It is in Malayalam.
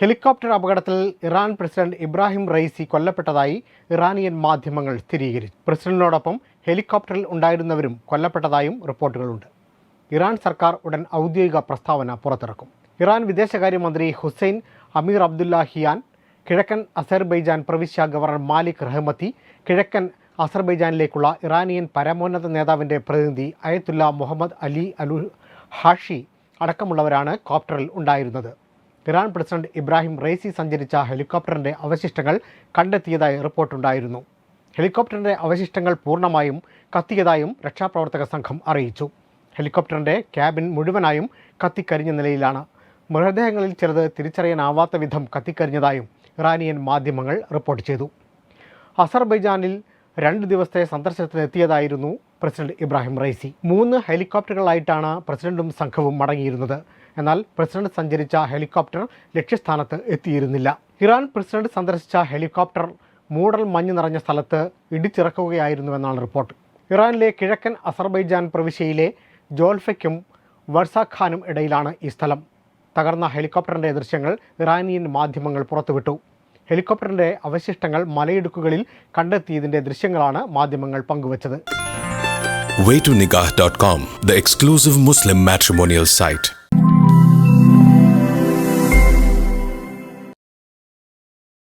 ഹെലികോപ്റ്റർ അപകടത്തിൽ ഇറാൻ പ്രസിഡന്റ് ഇബ്രാഹിം റൈസി കൊല്ലപ്പെട്ടതായി ഇറാനിയൻ മാധ്യമങ്ങൾ സ്ഥിരീകരിച്ചു. പ്രസിഡന്റിനോടൊപ്പം ഹെലികോപ്റ്ററിൽ ഉണ്ടായിരുന്നവരും കൊല്ലപ്പെട്ടതായും റിപ്പോർട്ടുകളുണ്ട്. ഇറാൻ സർക്കാർ ഉടൻ ഔദ്യോഗിക പ്രസ്താവന പുറത്തിറക്കും. ഇറാൻ വിദേശകാര്യമന്ത്രി ഹുസൈൻ അമീർ അബ്ദുല്ലാഹിയാൻ കിഴക്കൻ അസർബൈജാൻ പ്രവിശ്യ ഗവർണർ മാലിക് റഹ്മത്തി കിഴക്കൻ അസർബൈജാനിലേക്കുള്ള ഇറാനിയൻ പരമോന്നത നേതാവിന്റെ പ്രതിനിധി അയത്തുല്ല മുഹമ്മദ് അലി അലു ഹാഷി അടക്കമുള്ളവരാണ് കോപ്റ്ററിൽ ഉണ്ടായിരുന്നത്. ഇറാൻ പ്രസിഡന്റ് ഇബ്രാഹിം റൈസി സഞ്ചരിച്ച ഹെലികോപ്റ്ററിന്റെ അവശിഷ്ടങ്ങൾ കണ്ടെത്തിയതായി റിപ്പോർട്ടുണ്ടായിരുന്നു. ഹെലികോപ്റ്ററിന്റെ അവശിഷ്ടങ്ങൾ പൂർണമായും കത്തിയതായും രക്ഷാപ്രവർത്തക സംഘം അറിയിച്ചു. ഹെലികോപ്റ്ററിന്റെ ക്യാബിൻ മുഴുവനായും കത്തിക്കരിഞ്ഞ നിലയിലാണ്. മൃതദേഹങ്ങളിൽ ചിലത് തിരിച്ചറിയാനാവാത്ത വിധം കത്തിക്കരിഞ്ഞതായും ഇറാനിയൻ മാധ്യമങ്ങൾ റിപ്പോർട്ട് ചെയ്തു. അസർബൈജാനിൽ രണ്ട് ദിവസത്തെ സന്ദർശനത്തിനെത്തിയതായിരുന്നു പ്രസിഡന്റ് ഇബ്രാഹിം റൈസി മൂന്ന് ഹെലികോപ്റ്ററുകളായിട്ടാണ് പ്രസിഡന്റും സംഘവും മടങ്ങിയിരുന്നത്. എന്നാൽ പ്രസിഡന്റ് സഞ്ചരിച്ച ഹെലികോപ്റ്റർ ലക്ഷ്യസ്ഥാനത്ത് എത്തിയിരുന്നില്ല. ഇറാൻ പ്രസിഡന്റ് സന്ദർശിച്ച ഹെലികോപ്റ്റർ മൂടൽ മഞ്ഞ് നിറഞ്ഞ സ്ഥലത്ത് ഇടിച്ചിറക്കുകയായിരുന്നുവെന്നാണ് റിപ്പോർട്ട്. ഇറാനിലെ കിഴക്കൻ അസർബൈജാൻ പ്രവിശ്യയിലെ ജോൽഫയ്ക്കും വർസാഖാനും ഇടയിലാണ് ഈ സ്ഥലം. തകർന്ന ഹെലികോപ്റ്ററിന്റെ ദൃശ്യങ്ങൾ ഇറാനിയൻ മാധ്യമങ്ങൾ പുറത്തുവിട്ടു. ഹെലികോപ്റ്ററിന്റെ അവശിഷ്ടങ്ങൾ മലയിടുക്കുകളിൽ കണ്ടെത്തിയതിന്റെ ദൃശ്യങ്ങളാണ് മാധ്യമങ്ങൾ പങ്കുവച്ചത്. Waytonikah.com, the exclusive Muslim matrimonial site.